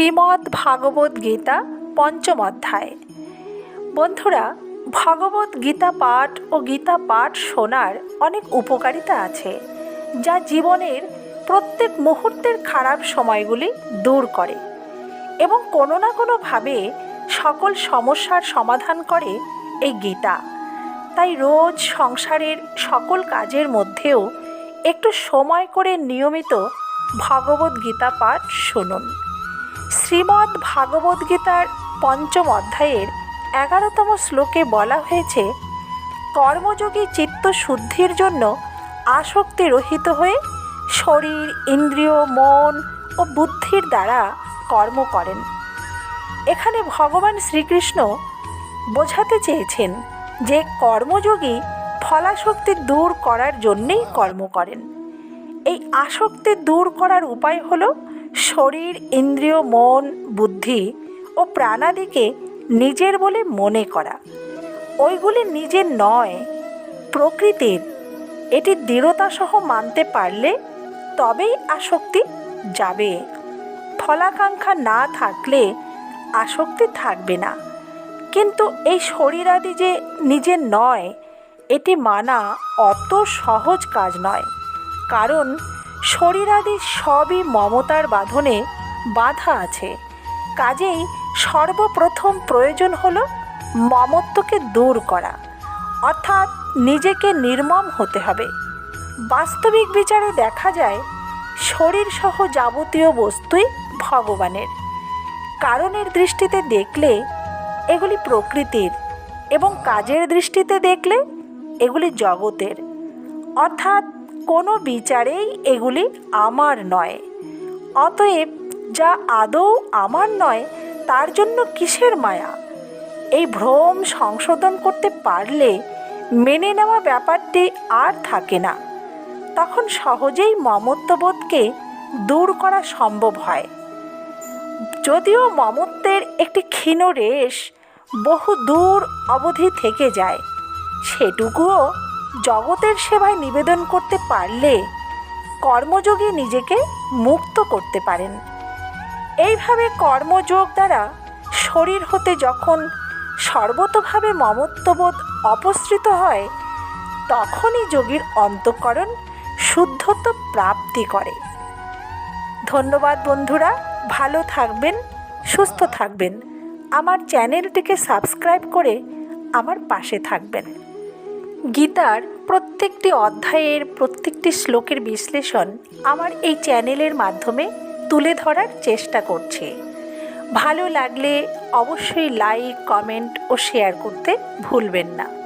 শ্রীমদ্ ভাগবত গীতা পঞ্চম অধ্যায়। বন্ধুরা ভগবত গীতা পাঠ ও গীতা পাঠ শোনার অনেক উপকারিতা আছে, যা জীবনের প্রত্যেক মুহূর্তের খারাপ সময়গুলি দূর করে এবং কোনো না কোনোভাবে সকল সমস্যার সমাধান করে এই গীতা। তাই রোজ সংসারের সকল কাজের মধ্যেও একটু সময় করে নিয়মিত ভগবত গীতা পাঠ শুনুন। শ্রীমদ্ ভাগবত গীতার পঞ্চম অধ্যায়ের এগারোতম শ্লোকে বলা হয়েছে, কর্মযোগী চিত্ত শুদ্ধির জন্য আসক্তি রহিত হয়ে শরীর, ইন্দ্রিয়, মন ও বুদ্ধির দ্বারা কর্ম করেন। এখানে ভগবান শ্রীকৃষ্ণ বোঝাতে চেয়েছেন যে কর্মযোগী ফলাশক্তি দূর করার জন্যেই কর্ম করেন। এই আসক্তি দূর করার উপায় হল শরীর, ইন্দ্রিয়, মন, বুদ্ধি ও প্রাণাদিকে নিজের বলে মনে করা। ওইগুলি নিজের নয়, প্রকৃতির। এটি দৃঢ়তাসহ মানতে পারলে তবেই আসক্তি যাবে। ফলাকাঙ্ক্ষা না থাকলে আসক্তি থাকবে না। কিন্তু এই শরীরাদি যে নিজের নয়, এটি মানা অত সহজ কাজ নয়। কারণ শরীরাদি সবই মমতার বাঁধনে বাধা আছে। কাজেই সর্বপ্রথম প্রয়োজন হল মমত্বকে দূর করা। অর্থাৎ নিজেকে নির্মম হতে হবে। বাস্তবিক বিচারে দেখা যায়, শরীরসহ যাবতীয় বস্তুই ভগবানের। কারণের দৃষ্টিতে দেখলে এগুলি প্রকৃতির এবং কাজের দৃষ্টিতে দেখলে এগুলি জগতের। অর্থাৎ কোনো বিচারেই এগুলি আমার নয়। অতএব যা আদৌ আমার নয়, তার জন্য কিসের মায়া? এই ভ্রম সংশোধন করতে পারলে মেনে নেওয়া ব্যাপারটি আর থাকে না। তখন সহজেই মমত্ববোধকে দূর করা সম্ভব হয়। যদিও মমত্বের একটি ক্ষীণ রেশ বহু দূর অবধি থেকে যায়, সেটুকুও জগতের সেবায় নিবেদন করতে পারলে কর্মযোগী নিজেকে মুক্ত করতে পারেন। এইভাবে কর্মযোগ দ্বারা শরীর হতে যখন সর্বতভাবে মমত্ববোধ অপসৃত হয়, তখনই যোগীর অন্তঃকরণ শুদ্ধত্ব প্রাপ্তি করে। ধন্যবাদ বন্ধুরা, ভালো থাকবেন, সুস্থ থাকবেন। আমার চ্যানেলটিকে সাবস্ক্রাইব করে আমার পাশে থাকবেন। গীতার প্রত্যেকটি অধ্যায়ের প্রত্যেকটি শ্লোকের বিশ্লেষণ আমার এই চ্যানেলের মাধ্যমে তুলে ধরার চেষ্টা করছি। ভালো লাগলে অবশ্যই লাইক কমেন্ট ও শেয়ার করতে ভুলবেন না।